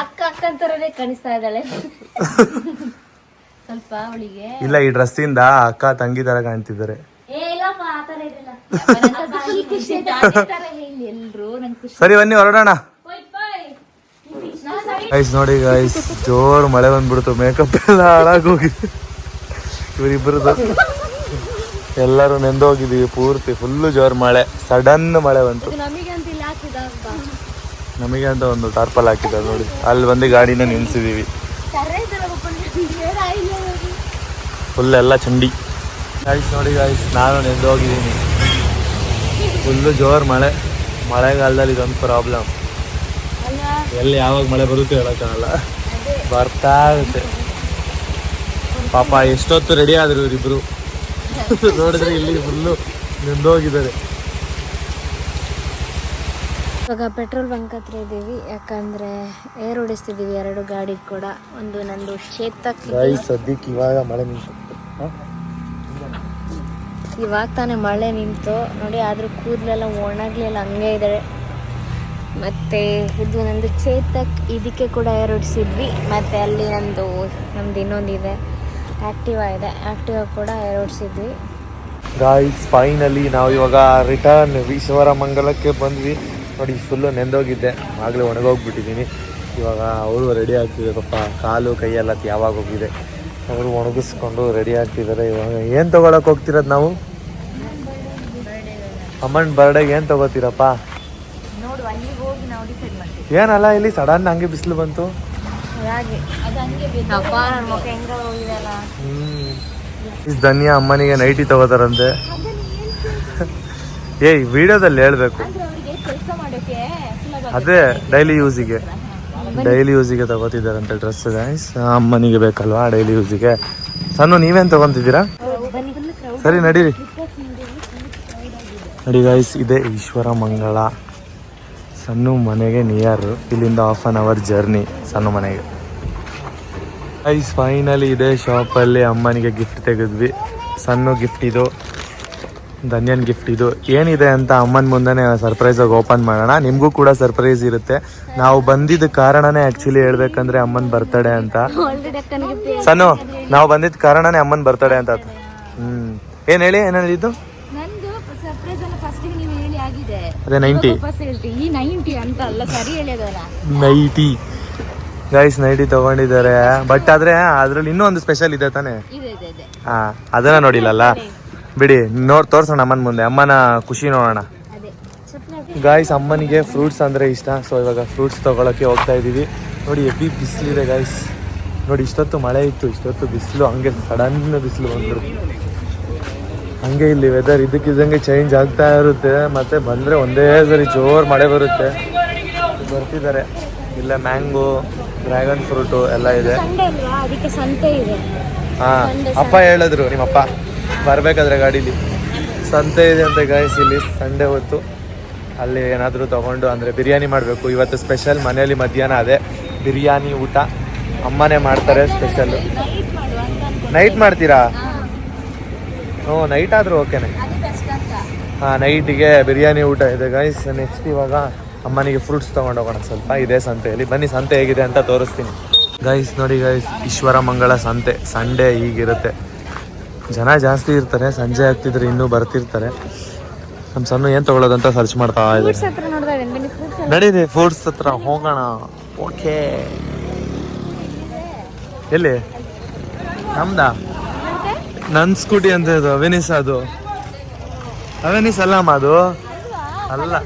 ಅಕ್ಕ ಅಕ್ಕ ಅಂತಾರೇ ಕಾಣಿಸ್ತಾ ಇದ್ದಾಳೆ. ಸ್ವಲ್ಪ ಅವಳಿಗೆ ಇಲ್ಲ ಈ ಡ್ರೆಸ್ ಇಂದ ಅಕ್ಕ ತಂಗಿ ತರ ಕಾಣ್ತಿದ್ದಾರೆ. ಸರಿ ಬನ್ನಿ ಹೊರಡೋಣ. ಐಸ್ ನೋಡಿ ಐಸ್ ಜೋರ್ ಮಳೆ ಬಂದ್ಬಿಡ್ತು. ಮೇಕಪ್ ಎಲ್ಲ ಹಾಳಾಗೋಗಿ ಇವರಿಬ್ಬರದು ಎಲ್ಲರೂ ನೆಂದೋಗಿದೀವಿ ಪೂರ್ತಿ ಫುಲ್ಲು ಜೋರ್ ಮಳೆ. ಸಡನ್ ಮಳೆ ಬಂತು. ನಮಗೆ ಅಂತ ಒಂದು ಟಾರ್ಪಲ್ ಹಾಕಿದ್ದಾರೆ ನೋಡಿ. ಅಲ್ಲಿ ಬಂದು ಗಾಡಿನ ನಿಲ್ಸಿದೀವಿ. ಫುಲ್ ಎಲ್ಲ ಚಂಡಿ. ಗಾಯ್ಸ್ ನೋಡಿ ಗಾಯ್ಸ್ ನಾನು ನೆಂದೋಗಿದ್ದೀನಿ ಫುಲ್ಲು ಜೋರು ಮಳೆ. ಮಳೆಗಾಲದಲ್ಲಿ ಇದೊಂದು ಪ್ರಾಬ್ಲಮ್ ಎಲ್ಲಿ ಯಾವಾಗ ಮಳೆ ಬರುತ್ತೆ ಹೇಳೋಕ್ಕಾಗಲ್ಲ. ಬರ್ತಾ ಇರುತ್ತೆ. ಪಾಪ ಎಷ್ಟೊತ್ತು ರೆಡಿ ಆದ್ರು ಇವರಿಬ್ರು. <laughs> ನೋಡಿದ್ರೆ ಇಲ್ಲಿ ಫುಲ್ಲು ನೆಂದೋಗಿದ್ದಾರೆ ಇವಾಗ ಪೆಟ್ರೋಲ್ ಬಂಕ್ ಹತ್ರ ಇದ್ದೀವಿ ಯಾಕಂದ್ರೆ ಏರ್ ಓಡಿಸ್ತಿದೀವಿ ಎರಡು ಗಾಡಿ ಕೂಡ. ಒಂದು ನಂದು ಚೇತಕ್ ಸದ್ಯಕ್ಕೆ ಇವಾಗ ಮಳೆ ನಿಂತು? ಇವಾಗ ತಾನೇ ಮಳೆ ನಿಂತು. ನೋಡಿ ಆದ್ರೂ ಕೂದಲೆಲ್ಲ ಒಣಗ್ಲೆಲ್ಲ ಹಂಗೆ ಇದ್ದಾರೆ ಮತ್ತೆ ಇದು ನಂದು ಚೇತಕ್ ಇದಕ್ಕೆ ಕೂಡ ಏರ್ ಓಡಿಸಿದ್ವಿ. ಮತ್ತೆ ಅಲ್ಲಿ ನಂದು ನಮ್ದು ಇನ್ನೊಂದಿದೆ ಆ್ಯಕ್ಟಿವಾ ಇದೆ. ಆ್ಯಕ್ಟಿವಾ ಕೂಡ ಏರ್ ಓಡಿಸಿದ್ವಿ. ಗಾಯ್ಸ್ ಫೈನಲಿ ನಾವು ಇವಾಗ ರಿಟರ್ನ್ ಈಶ್ವರ ಮಂಗಲಕ್ಕೆ ಬಂದ್ವಿ. ನೋಡಿ ಫುಲ್ಲು ನೆಂದೋಗಿದ್ದೆ. ಆಗಲೇ ಒಣಗೋಗ್ಬಿಟ್ಟಿದ್ದೀನಿ ಇವಾಗ ಅವರು ರೆಡಿ ಆಗ್ತಿದೆ ಪಾಪ ಕಾಲು ಕೈಯೆಲ್ಲ ಯಾವಾಗ ಹೋಗಿದೆ. ಅವರು ಒಣಗಿಸ್ಕೊಂಡು ರೆಡಿ ಆಗ್ತಿದ್ದಾರೆ. ಇವಾಗ ಏನು ತೊಗೊಳಕ್ಕೆ ಹೋಗ್ತಿರೋದು ನಾವು? ಅಮ್ಮನ ಬರ್ಡೇಗೆ ಏನು ತೊಗೋತೀರಪ್ಪ? ಏನಲ್ಲ ಇಲ್ಲಿ ಸಡನ್ ಹಂಗೆ ಬಿಸಿಲು ಬಂತು. ಧನ್ಯ ಅಮ್ಮನಿಗೆ ನೈಟಿ ತಗೋತಾರಂತೆ. ಏಯ್ ವಿಡಿಯೋದಲ್ಲಿ ಹೇಳ್ಬೇಕು. ಅದೇ ಡೈಲಿ ಯೂಸಿಗೆ ಡೈಲಿ ಯೂಸಿಗೆ ತಗೋತಿದ್ದಾರಂತೆ ಡ್ರೆಸ್ ಗೈಸ್ ಅಮ್ಮನಿಗೆ ಬೇಕಲ್ವಾ ಡೈಲಿ ಯೂಸಿಗೆ ಸಣ್ಣ ನೀವೇನು ತಗೊಂತಿದ್ದೀರಾ? ಸರಿ ನಡೀರಿ ನಡಿ ಗೈಸ್ ಇದೆ ಈಶ್ವರ ಮಂಗಳ. ಸಣ್ಣ ಮನೆಗೆ ನಿಯರ್ ಇಲ್ಲಿಂದ ಹಾಫ್ ಅನ್ ಅವರ್ ಜರ್ನಿ ಸಣ್ಣ ಮನೆಗೆ. ಐಸ್ ಫೈನಲಿ ಇದೆ ಶಾಪಲ್ಲಿ ಅಮ್ಮನಿಗೆ ಗಿಫ್ಟ್ ತೆಗೆದ್ವಿ. ಸಣ್ಣ ಗಿಫ್ಟ್ ಇದು. ಧನ್ಯನ್ ಗಿಫ್ಟ್. ಇದು ಏನಿದೆ ಅಂತ ಅಮ್ಮನ ಮುಂದೆನೇ ಸರ್ಪ್ರೈಸ್ ಆಗಿ ಓಪನ್ ಮಾಡೋಣ. ನಿಮಗೂ ಕೂಡ ಸರ್ಪ್ರೈಸ್ ಇರುತ್ತೆ. ನಾವು ಬಂದಿದ್ದ ಕಾರಣನೇ ಆ್ಯಕ್ಚುಲಿ ಹೇಳ್ಬೇಕಂದ್ರೆ ಅಮ್ಮನ ಬರ್ತಡೆ ಅಂತ. ಸನು ನಾವು ಬಂದಿದ್ದ ಕಾರಣನೇ ಅಮ್ಮನ ಬರ್ತಡೆ ಅಂತ. ಹ್ಮ್. ಏನ್ ಹೇಳಿ ಏನ್ ಹೇಳಿದ್ದು? ಅದೇ ನೈಂಟಿ ನೈಂಟಿ ಗೈಸ್ ನೈಟಿ ತಗೊಂಡಿದ್ದಾರೆ. ಬಟ್ ಆದ್ರೆ ಅದ್ರಲ್ಲಿ ಇನ್ನೂ ಒಂದು ಸ್ಪೆಷಲ್ ಇದೆ ತಾನೇ ಹಾ ಅದನ್ನ ನೋಡಿಲ್ಲಲ್ಲ? ಬಿಡಿ ನೋಡಿ ತೋರ್ಸೋಣ ಅಮ್ಮನ ಮುಂದೆ. ಅಮ್ಮನ ಖುಷಿ ನೋಡೋಣ. ಗಾಯ್ಸ್ ಅಮ್ಮನಿಗೆ ಫ್ರೂಟ್ಸ್ ಅಂದ್ರೆ ಇಷ್ಟ. ಸೊ ಇವಾಗ ಫ್ರೂಟ್ಸ್ ತಗೊಳಕ್ಕೆ ಹೋಗ್ತಾ ಇದೀವಿ. ನೋಡಿ ಎಬ್ಬಿ ಬಿಸಿಲಿದೆ ಗಾಯ್ಸ್ ನೋಡಿ ಇಷ್ಟೊತ್ತು ಮಳೆ ಇತ್ತು ಇಷ್ಟೊತ್ತು ಬಿಸಿಲು ಹಂಗೆ ಸಡನ್ ಬಿಸಿಲು ಬಂದ್ರು. ಹಂಗೆ ಇಲ್ಲಿ ವೆದರ್ ಇದಕ್ಕಿದ್ದಂಗೆ ಚೇಂಜ್ ಆಗ್ತಾ ಇರುತ್ತೆ. ಮತ್ತೆ ಬಂದ್ರೆ ಒಂದೇ ಸರಿ ಜೋರು ಮಳೆ ಬರುತ್ತೆ. ಬರ್ತಿದ್ದಾರೆ. ಇಲ್ಲ ಮ್ಯಾಂಗೋ ಡ್ರ್ಯಾಗನ್ ಫ್ರೂಟು ಎಲ್ಲ ಇದೆ. ಹಾ ಅಪ್ಪ ಹೇಳಿದ್ರು ನಿಮ್ಮಪ್ಪ. ಬರ್ಬೇಕಾದ್ರೆ ಗಾಡೀಲಿ. ಸಂತೆ ಇದೆ ಅಂತ ಗಾಯ್ಸ್ ಇಲ್ಲಿ ಸಂಡೆ ಹೊತ್ತು. ಅಲ್ಲಿ ಏನಾದರೂ ತೊಗೊಂಡು ಅಂದರೆ ಬಿರಿಯಾನಿ ಮಾಡಬೇಕು. ಇವತ್ತು ಸ್ಪೆಷಲ್ ಮನೆಯಲ್ಲಿ ಮಧ್ಯಾಹ್ನ ಅದೇ. ಬಿರಿಯಾನಿ, ಊಟ. ಅಮ್ಮನೇ ಮಾಡ್ತಾರೆ ಸ್ಪೆಷಲ್ಲು ನೈಟ್ ಮಾಡ್ತೀರಾ? ಹ್ಞೂ ನೈಟ್ ಆದರೂ ಓಕೆನೆ ಹಾಂ ನೈಟಿಗೆ ಬಿರಿಯಾನಿ, ಊಟ ಇದೆ ಗೈಸ್ ನೆಕ್ಸ್ಟ್ ಇವಾಗ ಅಮ್ಮನಿಗೆ ಫ್ರೂಟ್ಸ್ ತೊಗೊಂಡು ಹೋಗೋಣ ಸ್ವಲ್ಪ. ಇದೇ ಸಂತೆಯಲ್ಲಿ. ಬನ್ನಿ, ಸಂತೆ ಹೇಗಿದೆ ಅಂತ ತೋರಿಸ್ತೀನಿ. ಗೈಸ್ ನೋಡಿ ಗೈಸ್ ಈಶ್ವರ ಮಂಗಳ ಸಂತೆ. ಸಂಡೇ ಹೀಗಿರುತ್ತೆ. ಜನ ಜಾಸ್ತಿ ಇರ್ತಾರೆ ಸಂಜೆ ಆಗ್ತಿದ್ರೆ ಇನ್ನೂ ಬರ್ತಿರ್ತಾರೆ. ನಮ್ಮ ಸಣ್ಣ ಏನು ತಗೊಳ್ಳೋದಂತ ಸರ್ಚ್ ಮಾಡ್ತಾ ಇದ್ದಾರೆ ನಡೀರಿ ಫ್ರೂಟ್ಸ್ ಹತ್ರ ಹೋಗೋಣ. ಓಕೆ. ಎಲ್ಲಿ? ನಮ್ದ? ನನ್ನ ಸ್ಕೂಟಿ ಅಂತ ಇದು ಅವೆನಿಸ್ ಅದು. ಅವೆನಿಸ್ ಅಲ್ಲಮ್ಮ ಅದು? ಅಲ್ಲ.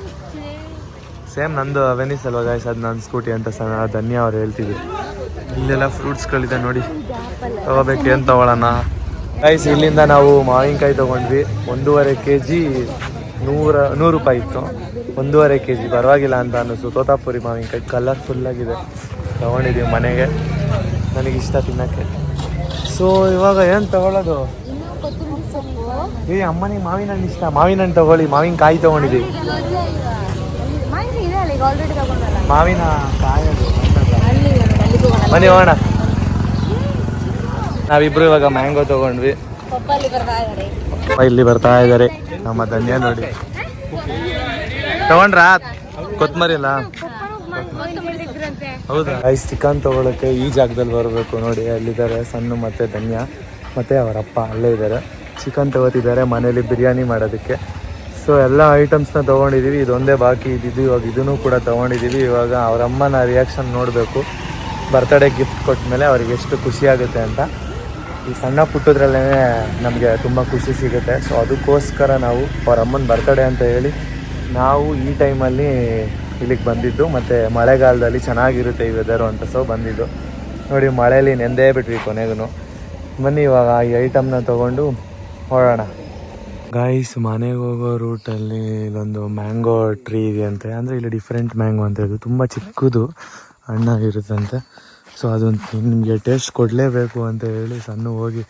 ಸೇಮ್ ನಂದು ಅವೆನಿಸ್ ಅಲ್ವಾ ಗಾಯ್ಸ್ ಅದು ನನ್ನ ಸ್ಕೂಟಿ ಅಂತ ಸಣ್ಣ ಧನ್ಯ ಅವ್ರು ಹೇಳ್ತಿದ್ರು. ಇಲ್ಲೆಲ್ಲ ಫ್ರೂಟ್ಸ್ಗಳಿದೆ ನೋಡಿ. ತಗೋಬೇಕು ಏನು ತಗೊಳ್ಳೋಣ ಗೈಸ್ ಇಲ್ಲಿಂದ ನಾವು ಮಾವಿನಕಾಯಿ ತಗೊಂಡ್ವಿ. ಒಂದೂವರೆ ಕೆ ಜಿ ನೂರ ನೂರು ರೂಪಾಯಿ ಇತ್ತು. ಒಂದೂವರೆ ಕೆ ಜಿ ಪರವಾಗಿಲ್ಲ ಅಂತ ಅನ್ನಿಸ್ತು. ತೋತಾಪುರಿ ಮಾವಿನಕಾಯಿ ಕಲರ್ಫುಲ್ ಆಗಿದೆ. ತಗೊಂಡಿದ್ದೀವಿ ಮನೆಗೆ. ನನಗೆ ಇಷ್ಟ ತಿನ್ನಕ್ಕೆ. ಸೊ ಇವಾಗ ಏನು ತಗೊಳ್ಳೋದು? ಏ ಅಮ್ಮನಿಗೆ ಮಾವಿನ ಹಣ್ಣು ಇಷ್ಟ. ಮಾವಿನ ಹಣ್ಣು ತಗೊಳ್ಳಿ. ಮಾವಿನಕಾಯಿ ತಗೊಂಡಿದ್ದೀವಿ ಮಾವಿನ ಕಾಯಿ ಹೋಗೋಣ ಬನ್ನಿ ಹೋಗೋಣ. ನಾವಿಬ್ರು ಇವಾಗ ಮ್ಯಾಂಗೋ ತಗೊಂಡ್ವಿ. ಇಲ್ಲಿ ಬರ್ತಾ ಇದ್ದಾರೆ ನಮ್ಮ ಧನ್ಯ ನೋಡಿ. ತಗೊಂಡ್ರಾ? ಕೊತ್ಮರಿಲ್ಲ ಹೌದಾ? ಐಸ್ ಚಿಕನ್ ತಗೊಳಕ್ಕೆ ಈ ಜಾಗದಲ್ಲಿ ಬರಬೇಕು ನೋಡಿ. ಅಲ್ಲಿದ್ದಾರೆ ಸಣ್ಣ ಮತ್ತೆ ಧನ್ಯ. ಮತ್ತೆ ಅವರಪ್ಪ ಅಲ್ಲೇ ಇದ್ದಾರೆ. ಚಿಕನ್ ತಗೋತಿದ್ದಾರೆ ಮನೇಲಿ ಬಿರಿಯಾನಿ ಮಾಡೋದಕ್ಕೆ. ಸೊ ಎಲ್ಲ ಐಟಮ್ಸ್ನ ತೊಗೊಂಡಿದ್ದೀವಿ ಇದೊಂದೇ ಬಾಕಿ ಇದ್ದಿದ್ದು. ಇವಾಗ ಇದನ್ನು ಕೂಡ ತೊಗೊಂಡಿದ್ದೀವಿ ಇವಾಗ ಅವರಮ್ಮನ ರಿಯಾಕ್ಷನ್ ನೋಡಬೇಕು. ಬರ್ತಡೇ ಗಿಫ್ಟ್ ಕೊಟ್ಟ ಮೇಲೆ ಅವ್ರಿಗೆ ಎಷ್ಟು ಖುಷಿ ಆಗುತ್ತೆ ಅಂತ. ಈ ಸಣ್ಣ ಪುಟ್ಟದ್ರಲ್ಲೇ ನಮಗೆ ತುಂಬ ಖುಷಿ ಸಿಗುತ್ತೆ. ಸೊ ಅದಕ್ಕೋಸ್ಕರ ನಾವು ಅವ್ರ ಅಮ್ಮನ ಬರ್ತಡೆ ಅಂತ ಹೇಳಿ ನಾವು ಈ ಟೈಮಲ್ಲಿ ಇಲ್ಲಿಗೆ ಬಂದಿದ್ದು. ಮತ್ತು ಮಳೆಗಾಲದಲ್ಲಿ ಚೆನ್ನಾಗಿರುತ್ತೆ ಈ ವೆದರು ಅಂತ ಸೊ ಬಂದಿದ್ದು. ನೋಡಿ ಮಳೆಯಲ್ಲಿ ನೆಂದೇ ಬಿಟ್ವಿ ಕೊನೆಗೂ. ಬನ್ನಿ, ಇವಾಗ ಈ ಐಟಮ್ನ ತೊಗೊಂಡು ಹೊರಡೋಣ. ಗಾಯ್ಸ್ ಮನೆಗೆ ಹೋಗೋ ರೂಟಲ್ಲಿ ಇಲ್ಲೊಂದು ಮ್ಯಾಂಗೋ ಟ್ರೀ ಇದೆ ಅಂತೆ. ಅಂದರೆ ಇಲ್ಲಿ ಡಿಫ್ರೆಂಟ್ ಮ್ಯಾಂಗೋ ಅಂತ ಇದು. ತುಂಬ ಚಿಕ್ಕದು, ಹಣ್ಣಾಗಿರುತ್ತಂತೆ. ಸೊ ಅದೊಂದು ನಿಮಗೆ ಟೇಸ್ಟ್ ಕೊಡಲೇಬೇಕು ಅಂತ ಹೇಳಿ ಸಣ್ಣ ಹೋಗಿ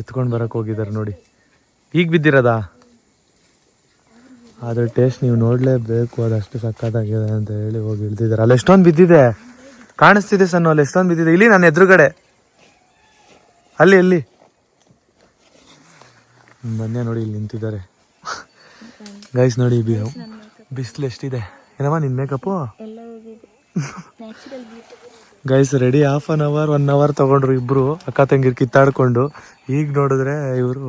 ಎತ್ಕೊಂಡು ಬರೋಕ್ಕೆ ಹೋಗಿದ್ದಾರೆ ನೋಡಿ. ಈಗ ಬಿದ್ದಿರೋದಾ? ಅದ್ರ ಟೇಸ್ಟ್ ನೀವು ನೋಡಲೇಬೇಕು ಅದು ಅಷ್ಟು ಸಕ್ಕತ್ತಾಗಿದೆ ಅಂತ ಹೇಳಿ ಹೋಗಿ ಇಳ್ದಿದ್ದಾರೆ. ಅಲ್ಲಿ ಎಷ್ಟೊಂದು ಬಿದ್ದಿದೆ? ಕಾಣಿಸ್ತಿದೆ ಸಣ್ಣ ಅಲ್ಲಿ ಎಷ್ಟೊಂದು ಬಿದ್ದಿದೆ? ಇಲ್ಲಿ ನನ್ನ ಎದುರುಗಡೆ. ಅಲ್ಲಿ ಎಲ್ಲಿ ಮೊನ್ನೆ ನೋಡಿ ಇಲ್ಲಿ ನಿಂತಿದ್ದಾರೆ. ಗೈಸ್ ನೋಡಿ ಬಿ ಬಿಸಿಲು ಎಷ್ಟಿದೆ? ಏನಮ್ಮ ನಿನ್ನ makeup guys ready half an hour one hour ತಗೊಂಡ್ರು ಇಬ್ರು. ಅಕ್ಕ ತಂಗಿರ್ ಕಿತ್ತಾಡ್ಕೊಂಡು. ಈಗ ನೋಡಿದ್ರೆ ಇವರು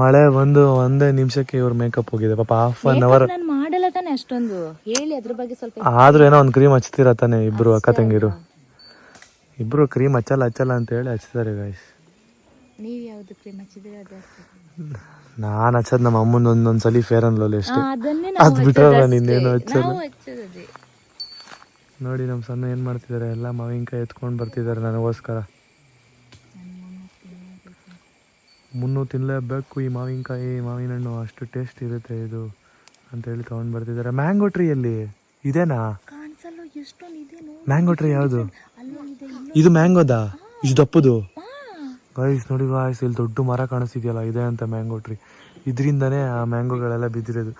ಮಳೆ ಬಂದು ಒಂದೇ ನಿಮಿಷಕ್ಕೆ ಇವ್ರ ಮೇಕಪ್ ಹೋಗಿದೆ. ಪಾಪ ಹಾಫ್ ಅನ್ ಅವರ್ ನಾನು ಮಾಡಲ್ಲ ತಾನೆ ಅಷ್ಟೊಂದು. ಹೇಳಿ ಅದ್ರ ಬಗ್ಗೆ ಸ್ವಲ್ಪ ಆದ್ರೂ ಏನೋ ಒಂದು ಕ್ರೀಮ್ ಹಚ್ತೀರ ತಾನೆ ಇಬ್ರು ಅಕ್ಕ ತಂಗಿರು. ಇಬ್ರು ಕ್ರೀಮ್ ಹಚ್ಚಲ್ಲ ಹಚ್ಚಲ್ಲ ಅಂತ ಹೇಳಿ ಹಚ್ತಾರೆ ಗೈಸ್ ನೀವು ಯಾವ್ದು ಕ್ರೀಮ್ ಹಚ್ಚಿದ್ರೆ ಅದು ನಾನು ಹಚ್ಚದ್ ನಮ್ಮ ಅಮ್ಮನ ಒಂದೊಂದ್ಸಲಿ ಫೇರ್ ಅನ್ ಲೋಲಿ ಅಷ್ಟೇ. ಅದನ್ನೇ ಅದ್ ಹಚ್ಚಲ್ಲ ನಾವು ಹಚ್ಚೋದೇ ನೋಡಿ ನಮ್ಮ ಸಣ್ಣ ಏನು ಮಾಡ್ತಿದ್ದಾರೆ ಎಲ್ಲ ಮಾವಿನಕಾಯಿ ಎತ್ಕೊಂಡು ಬರ್ತಿದ್ದಾರೆ ನನಗೋಸ್ಕರ. ಮುನ್ನೂ ತಿನ್ನಲೇಬೇಕು ಈ ಮಾವಿನಕಾಯಿ ಮಾವಿನ ಹಣ್ಣು ಅಷ್ಟು ಟೇಸ್ಟ್ ಇರುತ್ತೆ ಇದು ಅಂತ ಹೇಳಿ ತಗೊಂಡ್ ಬರ್ತಿದ್ದಾರೆ ಮ್ಯಾಂಗೋ ಟ್ರೀಯಲ್ಲಿ ಇದೇನಾ? ಮ್ಯಾಂಗೋ ಟ್ರೀ ಯಾವುದು? ಇದು ಮ್ಯಾಂಗೋದಾ ಇಷ್ಟು ದಪ್ಪದು? ಗಾಯ್ಸ್ ನೋಡಿ ಗಾಯ್ಸ್ ಇಲ್ಲಿ ದೊಡ್ಡ ಮರ ಕಾಣಿಸ್ತಿದೆಯಲ್ಲ ಇದೆ ಅಂತ ಮ್ಯಾಂಗೋ ಟ್ರೀ ಇದರಿಂದನೇ ಆ ಮ್ಯಾಂಗೋಗಳೆಲ್ಲ ಬಿದ್ದಿರೋದು.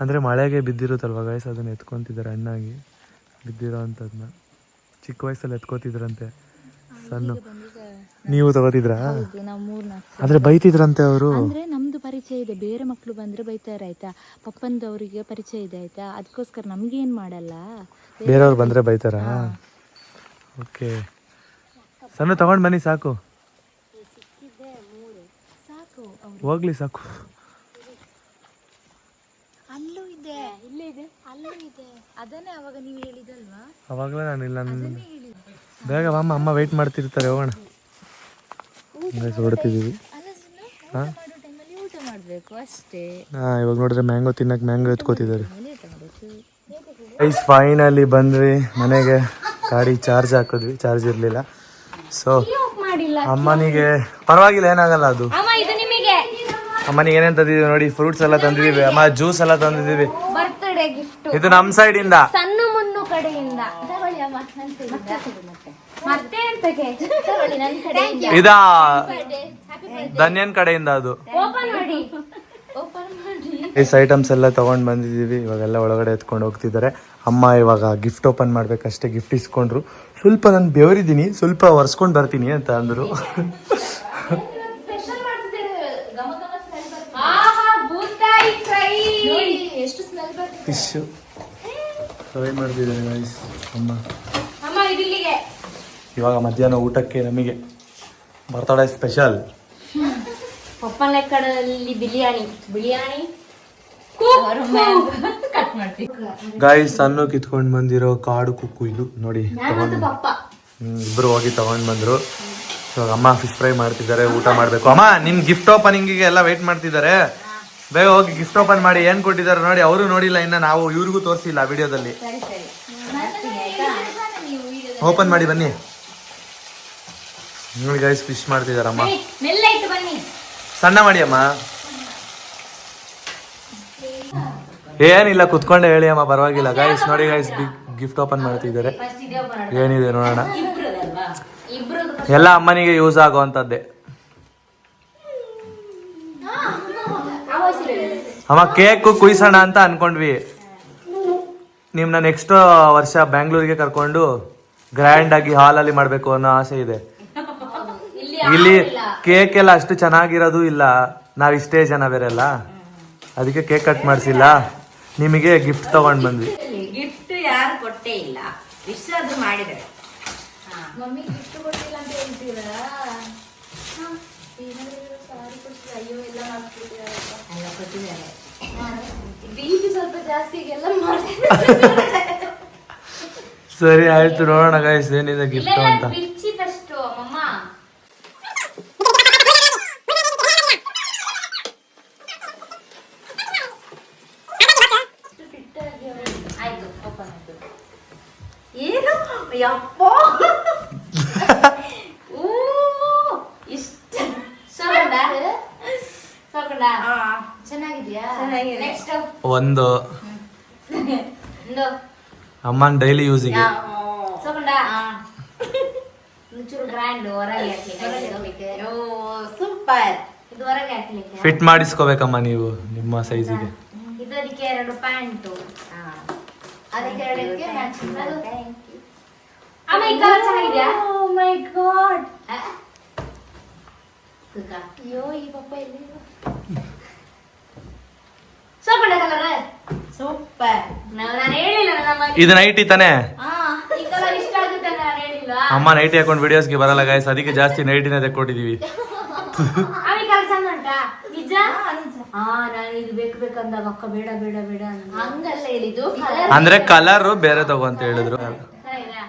ಅಂದರೆ ಮಳೆಗೆ ಬಿದ್ದಿರುತ್ತಲ್ವ ಗಾಯ್ಸ್ ಅದನ್ನು ಎತ್ಕೊತಿದ್ದಾರೆ ಹಣ್ಣಾಗಿ. ಬಿದ್ದಿರೋ ಅಂಥದ್ನ. ಚಿಕ್ಕ ವಯಸ್ಸಲ್ಲಿ ಎತ್ಕೋತಿದ್ರಂತೆ. ಸಣ್ಣ. ನೀವು ತಗೋತಿದ್ರಾ? ಆದ್ರೆ ಬೈತಿದ್ರಂತೆ ಅವರು. ಅಂದ್ರೆ ನಮ್ದು ಪರಿಚಯ ಇದೆ. ಬೇರೆ ಮಕ್ಕಳು ಬಂದ್ರೆ ಬೈತಾರೆ ಆಯ್ತಾ? ಪಪ್ಪಂದು ಅವರಿಗೆ ಪರಿಚಯ ಇದೆ ಆಯ್ತಾ? ಅದಕ್ಕೋಸ್ಕರ ನಮ್ಗೇನ್ ಮಾಡಲ್ಲ. ಬೇರೆಯವ್ರು ಬಂದ್ರೆ ಬೈತಾರಾ? ಓಕೆ. ಸಣ್ಣ ತಗೊಂಡ್ ಬನ್ನಿ ಸಾಕು. ಸಾಕು ಹೋಗ್ಲಿ ಸಾಕು. ಅಲ್ಲೂ ಇದೆ. ಇದೆ ಅಲ್ಲೂ ಇದೆ ಅದನ್ನೇ ಅವಾಗ ನೀವು ಹೇಳಿದಲ್ವಾ? ಅವಾಗಲೇ ನಾನು ಇಲ್ಲ ಬೇಗ ಬಾಮ್ಮ ಅಮ್ಮ ವೆಯ್ಟ್ ಮಾಡ್ತಿರ್ತಾರೆ ಹೋಗೋಣ. ಹೊಡ್ತಿದ್ದೀವಿ ಅಲ್ಲ ಸುಮ್ನೆ ಊಟ ಮಾಡೋ ಊಟ ಮಾಡ್ಬೇಕು ಅಷ್ಟೇ. ಹಾಂ ಇವಾಗ ನೋಡಿದ್ರೆ ಮ್ಯಾಂಗೋ ತಿನ್ನಕ್ಕೆ ಮ್ಯಾಂಗೋ ಎತ್ಕೋತಿದ್ದಾರೆ. ಐಸ್ ಫೈನಲ್ಲಿ ಫೈನಲಿ ಬಂದ್ವಿ. ಮನೆಗೆ ಗಾಡಿ ಚಾರ್ಜ್ ಹಾಕಿದ್ವಿ. ಚಾರ್ಜ್ ಇರಲಿಲ್ಲ. ಸೊ ಮಾಡಿಲ್ಲ ಅಮ್ಮನಿಗೆ ಪರವಾಗಿಲ್ಲ ಏನಾಗಲ್ಲ ಅದು. ಅಮ್ಮ ಇದು ನಿಮಗೆ. ಅಮ್ಮನಿಗೆ ಏನೇನು ತಂದಿದ್ದೀವಿ ನೋಡಿ ಫ್ರೂಟ್ಸ್ ಎಲ್ಲ ತಂದಿದ್ದೀವಿ. ಅಮ್ಮ ಜ್ಯೂಸ್ ಎಲ್ಲ ತಂದಿದ್ದೀವಿ. ಬರ್ತ್ಡೇ ನಮ್ ಸೈಡ್ ಇಂದ. ಸೈಡಿಂದ ಸಣ್ಣ ಮುನ್ನು ಕಡೆಯಿಂದ. ತಗೊಳ್ಳಿ ಅಮ್ಮ ನನ್ ಕಡೆಯಿಂದ. ಮತ್ತೆ ಎಂತಕ್ಕೆ ತಗೊಳ್ಳಿ ನನ್ನ ಕಡೆಯಿಂದ ಇದಾ ಧನ್ಯನ್ ಕಡೆಯಿಂದ ಅದು. ಓಪನ್ ಮಾಡಿ. ಓಪನ್ ಮಾಡಿ. ಇಸ್ ಐಟಮ್ಸ್ ಎಲ್ಲ ತಗೊಂಡ್ ಬಂದಿದ್ದೀವಿ. ಇವಾಗೆಲ್ಲ ಒಳಗಡೆ ಎತ್ಕೊಂಡು ಹೋಗ್ತಿದ್ದಾರೆ. ಅಮ್ಮ ಇವಾಗ ಗಿಫ್ಟ್ ಓಪನ್ ಮಾಡ್ಬೇಕಷ್ಟೇ ಗಿಫ್ಟ್ ಇಸ್ಕೊಂಡ್ರು. ಸ್ವಲ್ಪ ನಾನು ಬೆವರಿದ್ದೀನಿ ಸ್ವಲ್ಪ ಒರೆಸ್ಕೊಂಡು ಬರ್ತೀನಿ ಅಂತ ಅಂದರು ಸ್ಪೆಷಲ್ ಮಾಡ್ತಿದ್ದಾರೆ ಗಮ ಗಮ ಸ್ಮೆಲ್ ಬರ್ತದೆ ಆಹಾ ಬೂತಾಯಿ ಫ್ರೈ ಎಷ್ಟು ಫಿಶ್ ಫ್ರೈ ಮಾಡ್ತಿದ್ದಾರೆ ಗೈಸ್ ಅಮ್ಮ. ಅಮ್ಮ ಇದಿಲ್ಲಿಗೆ. ಇವಾಗ ಮಧ್ಯಾಹ್ನ ಊಟಕ್ಕೆ ನಮಗೆ ಬರ್ತಡೇ ಸ್ಪೆಷಲ್ ಪಪ್ಪನ ಕಡಲಲ್ಲಿ ಬಿರಿಯಾನಿ? ಬಿರಿಯಾನಿ ಕಟ್ ಮಾಡ್ತೀವಿ ಗಾಯ್ಸ್ ಸಣ್ಣ ಕಿತ್ಕೊಂಡು ಬಂದಿರೋ ಕಾಡು ಕುಕ್ಕು ಇದು. ನೋಡಿ ಇಬ್ರು ಹೋಗಿ ತಗೊಂಡ್ ಬಂದ್ರು. ಇವಾಗ ಅಮ್ಮ ಫಿಶ್ ಫ್ರೈ ಮಾಡ್ತಿದ್ದಾರೆ ಊಟ ಮಾಡ್ಬೇಕು. ಅಮ್ಮ ನಿಮ್ ಗಿಫ್ಟ್ ಓಪನಿಂಗಿಗೆ ಎಲ್ಲ ವೇಟ್ ಮಾಡ್ತಿದ್ದಾರೆ. ಬೇಗ ಹೋಗಿ ಗಿಫ್ಟ್ ಓಪನ್ ಮಾಡಿ ಏನ್ ಕೊಟ್ಟಿದ್ದಾರೆ ನೋಡಿ ಅವರು ನೋಡಿಲ್ಲ ಇನ್ನ ನಾವು ಇವ್ರಿಗೂ ತೋರಿಸಿಲ್ಲ ವಿಡಿಯೋದಲ್ಲಿ. ಓಪನ್ ಮಾಡಿ ಬನ್ನಿ. ನೋಡಿ ಗೈಸ್ ಫಿಶ್ ಮಾಡ್ತಿದಾರಮ್ಮ. ಸಣ್ಣ ಮಾಡಿ ಅಮ್ಮ ಏನಿಲ್ಲ ಕುತ್ಕೊಂಡೆ ಹೇಳಿ ಅಮ್ಮ ಪರವಾಗಿಲ್ಲ. ಗೈಸ್ ನೋಡಿ ಗೈಸ್ ಗಿಫ್ಟ್ ಓಪನ್ ಮಾಡ್ತಿದ್ದಾರೆ. ಏನಿದೆ ನೋಡೋಣ. ಎಲ್ಲ ಅಮ್ಮನಿಗೆ ಯೂಸ್ ಆಗುವಂತದ್ದೇ ಅಮ್ಮ ಕೇಕ್ ಕುಯ್ಸೋಣ ಅಂತ ಅನ್ಕೊಂಡ್ವಿ. ನಿಮ್ನ ನೆಕ್ಸ್ಟ್ ವರ್ಷ ಬ್ಯಾಂಗ್ಳೂರಿಗೆ ಕರ್ಕೊಂಡು ಗ್ರ್ಯಾಂಡ್ ಆಗಿ ಹಾಲ್ ಅಲ್ಲಿ ಮಾಡ್ಬೇಕು ಅನ್ನೋ ಆಸೆ ಇದೆ. ಇಲ್ಲಿ ಕೇಕ್ ಎಲ್ಲ ಅಷ್ಟು ಚೆನ್ನಾಗಿರೋದು ಇಲ್ಲ. ನಾವ್ ಇಷ್ಟೇ ಜನ ಬೇರೆಲ್ಲ. ಅದಕ್ಕೆ ಕೇಕ್ ಕಟ್ ಮಾಡಿಸಿಲ್ಲ. ನಿಮಗೆ ಗಿಫ್ಟ್ ತಗೊಂಡ್ ಬಂದ್ವಿ. ಗಿಫ್ಟ್ ಯಾರು ಕೊಟ್ಟೇ ಇಲ್ಲ. ವಿಶ್ ಅಂತ ಮಾಡಿದ್ದಾರೆ ಮಮ್ಮಿ ಗಿಫ್ಟ್ ಕೊಟ್ಟಿಲ್ಲ ಅಂತ ಹೇಳ್ತೀರಾ ಸಾರಿ ಕೊಡ್ತೀರಾ ಅಯ್ಯೋ ಎಲ್ಲ ಮಾಡ್ತಿದ್ದೀರಾ ಎಲ್ಲ ಕೊಟ್ಟಿದ್ದಾರೆ ಬಿ ಪಿ ಸ್ವಲ್ಪ ಜಾಸ್ತಿ ಎಲ್ಲ ಮಾಡ್ತಿದ್ದಾರೆ ಸರಿ ಆಯ್ತು ನೋಡೋಣ ಗಾಯ್ಸ್ ಏನಿದೆ ಗಿಫ್ಟ್ ಅಂತ. ಏನು? ಯಪ್ಪ ಊ ಇಷ್ಟ ಸೌಕೊಂಡ ಸೌಕೊಂಡ ಆ, ಚೆನ್ನಾಗಿದ್ಯಾ ಚೆನ್ನಾಗಿದೆ. ನೆಕ್ಸ್ಟ್ ಒಂದು. ಅಮ್ಮನ ಅಮ್ಮನ್ ಡೈಲಿ ಯೂಸಿಗೆ ಫಿಟ್ ಮಾಡಿಸ್ಕೋಬೇಕಮ್ಮ ನೀವು ನಿಮ್ಮ ಸೈಜಿಗೆ ಇದಕ್ಕೆ ಎರಡು ಪ್ಯಾಂಟು ಅದಕ್ಕೆ ಎರಡಕ್ಕೆ ಮ್ಯಾಚಿಂಗ್ ಅಮ್ಮ ಈ ಕಲರ್ ಚೆನ್ನಾಗಿದ್ಯಾ? ಮೈ ಗಾಡ್ ಅಯ್ಯೋ ಈ ಪಪ್ಪ ಎಲ್ಲಿ ಸೋಕೊಂಡ ಕಲರ್ ಸೂಪರ್ ನಾನು ಹೇಳಿಲ್ಲ ನಮ್ಮ ಇದು ನೈಟಿ ತಾನೇ? ಈ ಕಲರ್ ಇಷ್ಟ ಆಗುತ್ತೆ ನಾನು ಹೇಳಿಲ್ಲ. ಅಮ್ಮ ನೈಟಿ ಹಾಕೊಂಡು ವಿಡಿಯೋಸ್ಗೆ ಬರಲ್ಲ ಗಾಯ್ಸ್ ಅದಕ್ಕೆ ಜಾಸ್ತಿ ನೈಟಿನ ಈ ಕಲರ್ ಚಂದ ಉಂಟಾ ನಿಜ? ಹಾ ನಾನು ಇದು ಬೇಕು ಬೇಕಂದಾಗ ಅಕ್ಕ ಬೇಡ ಬೇಡ ಬೇಡ ಅಂದ. ಹಂಗಲ್ಲ ಹೇಳಿದ್ದು. ಅಂದ್ರೆ ಕಲರ್ ಬೇರೆ ತಗೋ ಅಂತ ಹೇಳಿದ್ರು. ಚೆನ್ನಾಗಿದಾ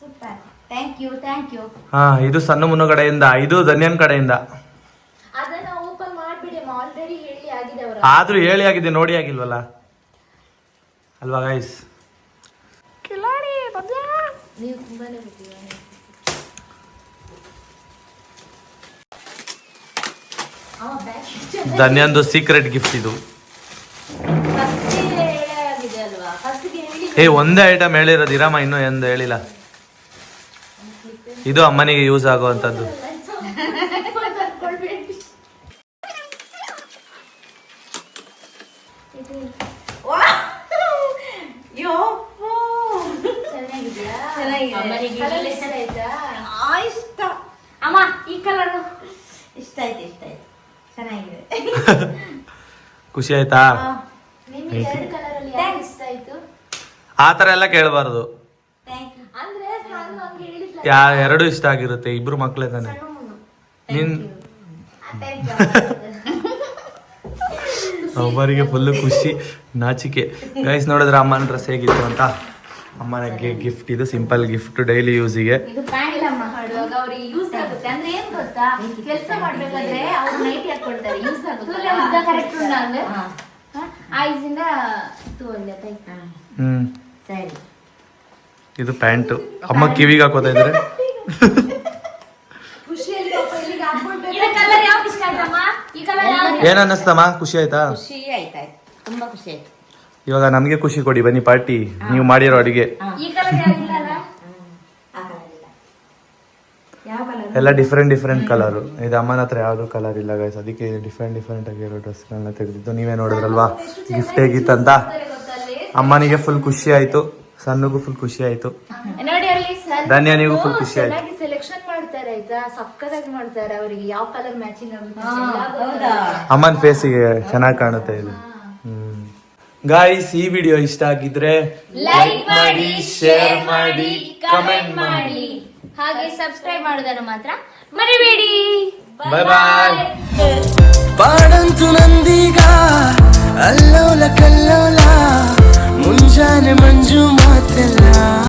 super thank you thank you ಹಾ ಇದು ಸಣ್ಣ ಮುನ್ನು ಕಡೆಯಿಂದ ಇದು ಧನ್ಯನ್ ಕಡೆಯಿಂದ ಅದನ್ನ ಓಪನ್ ಮಾಡ್ಬಿಡಿ ಆಲ್ರೆಡಿ ಹೇಳಿ ಆಗಿದೆ ಅವರ ಆದ್ರೂ ಹೇಳಿ ಆಗಿದೆ ನೋಡಿ ಆಗಿಲ್ವಲ್ಲ? ಅಲ್ವಾ ಗೈಸ್ ಧನ್ಯಂದು ಸೀಕ್ರೆಟ್ ಗಿಫ್ಟ್ ಇದು. ಫಸ್ಟ್ ಆಗಿದೆ ಅಲ್ವಾ? ಫಸ್ಟ್ ಹೇಳಿ ಏ ಒಂದೇ ಐಟಮ್ ಹೇಳಿರೋದು ಇರಮ್ಮ ಇನ್ನೂ ಎಂದು ಹೇಳಿಲ್ಲ. ಇದು ಅಮ್ಮನಿಗೆ ಯೂಸ್ ಆಗುವಂತದ್ದು ಯಪ್ಪೋ ಚೆನ್ನಾಗಿದ್ಯಾ ಚೆನ್ನಾಗಿದೆ. ಅಮ್ಮನಿಗೆ Colour ಇಷ್ಟ ಆಯ್ತಾ ಆ, ಇಷ್ಟ ಅಮ್ಮ ಈ ಕಲರ್ ಇಷ್ಟ ಆಯ್ತು ಇಷ್ಟ ಆಯ್ತು ಚೆನ್ನಾಗಿದೆ ಖುಷಿ ಆಯ್ತಾ? ಆ ತರ ಎಲ್ಲ ಕೇಳಬಾರ್ದು. ಥ್ಯಾಂಕ್ ಯು ಅಂದ್ರೆ ನಾನು ಹಂಗೆ ಹೇಳಿದ್ಲ ಯಾ ಎರಡು ಇಷ್ಟ ಆಗಿರುತ್ತೆ ಇಬ್ರು ಮಕ್ಕಳೇ ತಾನೆ. ನಿನ್ ಒಬ್ಬರಿಗೆ ಫುಲ್ ಖುಷಿ ನಾಚಿಕೆ. ಗೈಸ್ ನೋಡಿದ್ರೆ ಅಮ್ಮನ ಡ್ರೆಸ್ ಹೇಗಿತ್ತು ಅಂತ? ಅಮ್ಮನಿಗೆ ಗಿಫ್ಟ್ ಇದು ಸಿಂಪಲ್ ಗಿಫ್ಟ್ ಡೈಲಿ ಯೂಸಿಗೆ ಇದು ಪ್ಯಾಂಟ್ ಮಾಡುವಾಗ ಅವ್ರಿಗೆ ಯೂಸ್ ಆಗುತ್ತೆ. ಅಂದ್ರೆ ಏನ್ ಗೊತ್ತಾ? ಕೆಲಸ ಮಾಡ್ಬೇಕಾದ್ರೆ ಅವ್ರು ನೈಟಿ ಹಾಕೊಳ್ತಾರೆ ಯೂಸ್ ಆಗುತ್ತೆ. ಉದ್ದ ಕರೆಕ್ಟ್ ಉಂಡ ಅಂದ್ರೆ? ಐದಿಂದ ತೋಲ್ಲ ಹ್ಮ್. ಸರಿ. ಇದು ಪ್ಯಾಂಟ್. ಅಮ್ಮ ಕಿವಿಗೆ ಹಾಕೋತಾ ಇದ್ರೆ ಇದು ಕಲರ್ ಯಾವ್ದು ಇಷ್ಟ ಆಯ್ತಮ್ಮ? ಈ ಕಲರ್ ಯಾವ್ದು? ಏನ್ ಅನ್ನಿಸ್ತಮ್ಮ? ಖುಷಿ ಆಯ್ತಾ? ಖುಷಿ ಆಯ್ತಾಯ್ತು. ತುಂಬಾ ಖುಷಿ ಆಯ್ತು. ಇವಾಗ ನಮಗೆ ಖುಷಿ ಕೊಡಿ ಬನ್ನಿ ಪಾರ್ಟಿ ನೀವು ಮಾಡಿರೋ ಅಡಿಗೆ. ಈ ಕಲರ್ ಯಾವ್ದಿಲ್ಲ ಆ ಕಲರ್ ಇಲ್ಲ. ಯಾವ ಕಲರ್ ಎಲ್ಲ ಡಿಫ್ರೆಂಟ್ ಡಿಫ್ರೆಂಟ್ ಕಲರ್ ಇದು ಅಮ್ಮನ ಹತ್ರ ಯಾವ್ದು ಕಲರ್ ಇಲ್ಲ ಗೈಸ್ ಅದಕ್ಕೆ ಡಿಫ್ರೆಂಟ್ ಡಿಫ್ರೆಂಟ್ ಆಗಿರೋ ಡ್ರೆಸ್ಗಳನ್ನ ತೆಗೆದಿದ್ದು. ನೀವೇ ನೋಡಿದ್ರಲ್ವಾ? ಗಿಫ್ಟ್ ಹೇಗಿತ್ತಂತ ಅಮ್ಮನಿಗೆ ಫುಲ್ ಖುಷಿ ಆಯ್ತು ಸಣ್ಣಗೂ ಫುಲ್ ಖುಷಿ ಆಯ್ತು. ನೋಡಿ ಅಲ್ಲಿ ಸರ್ ಧನ್ಯ ನೀವು ಫುಲ್ ಖುಷಿ ಆಯ್ತು. ಅಮ್ಮನ ಫೇಸಿಗೆ ಚೆನ್ನಾಗಿ ಕಾಣುತ್ತೆ ಇದು ಗಾಯ್ಸ್ ಈ ವಿಡಿಯೋ ಇಷ್ಟ ಆಗಿದ್ರೆ ಲೈಕ್ ಮಾಡಿ ಶೇರ್ ಮಾಡಿ ಕಮೆಂಟ್ ಮಾಡಿ. ಹಾಗೆ ಸಬ್ಸ್ಕ್ರೈಬ್ ಮಾಡೋದನ್ನು ಮಾತ್ರ ಮರಿಬೇಡಿ. ಬಾಯ್ ಬಾಯ್ ಪಾಡಂತು ನಂದೀಗ ಅಲ್ಲೋಲ ಕಲ್ಲೋಲ ಮುಂಜಾನೆ ಮಂಜು ಮಾತೆಲ್ಲ.